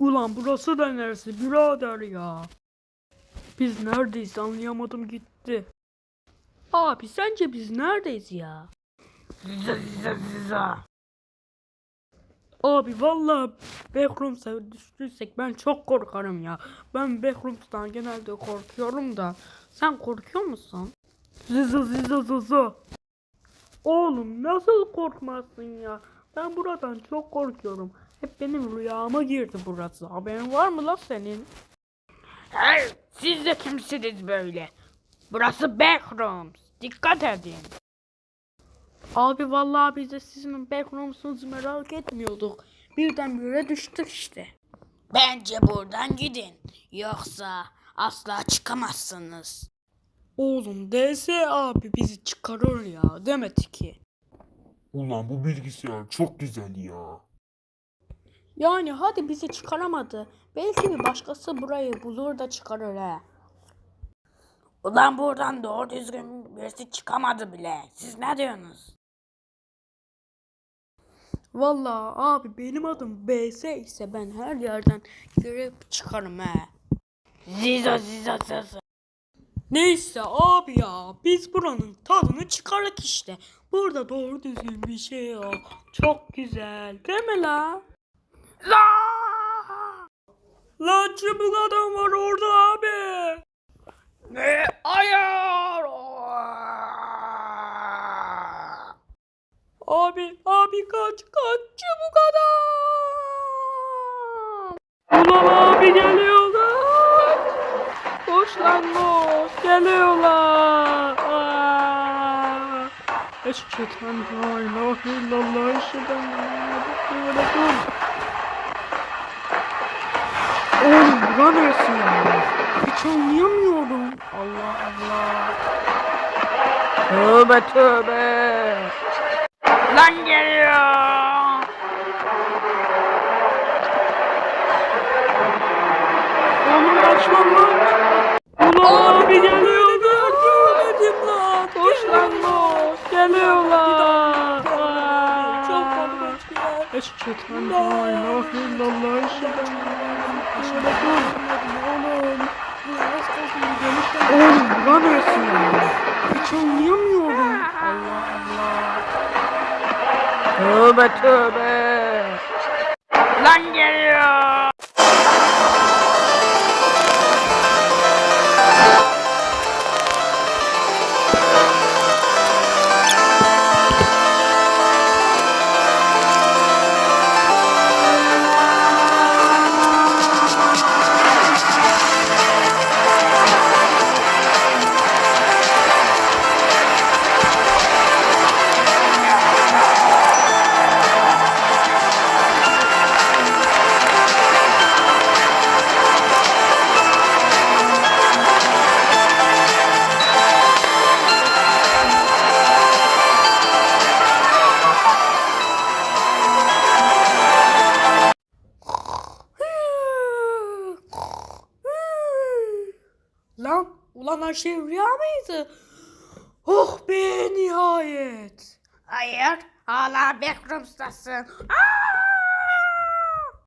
Ulan burası da neresi birader ya? Biz neredeyiz anlayamadım gitti. Abi sence biz neredeyiz ya? Abi vallahi Backrooms'a düştüysek ben çok korkarım ya. Ben Backrooms'tan genelde korkuyorum da. Sen korkuyor musun? Zızı zızı zızı. Oğlum nasıl korkmazsın ya? Ben buradan çok korkuyorum. Hep benim rüyama girdi burası. Haberin var mı la senin? Hey, siz de kimsiniz böyle? Burası Backrooms. Dikkat edin. Abi vallahi biz de sizin backroom'sunuzu merak etmiyorduk. Birdenbire düştük işte. Bence buradan gidin. Yoksa asla çıkamazsınız. Oğlum DS abi bizi çıkarır ya demedi ki. Ulan bu bilgisayar çok güzel ya. Yani hadi bizi çıkaramadı. Belki bir başkası burayı bulur da çıkarır he. Ulan buradan doğru düzgün birisi çıkamadı bile. Siz ne diyorsunuz? Vallahi abi benim adım BS ise ben her yerden girip çıkarım he. Zizo zizo zizo. Neyse abi ya biz buranın tadını çıkarık işte. Burada doğru düzgün bir şey yok. Çok güzel değil mi la? La! Lan çubuk adam var orada abi. Ne? Hayır! Abi abi kaç kaç çubuk adam. Ulan abi geliyorlar. Koş lan koş geliyorlar. Eşhedü en la ilahe illallah eşhedü en Resul. Oğlum bura neresi ya? Hiç anlayamıyorum. Allah Allah. Tövbe tövbe. Lan geliyor. Eşhedü en la ilahe illallah eşhedü en Muhammed Oğlum. Oğlum bura neresi ya? Hiç anlayamıyorum. Allah Allah. Tövbe tövbe. Lan geliyor. Ulan her şey rüya mıydı? Oh be nihayet. Hayır. Hala Backrooms'tasın. Aa!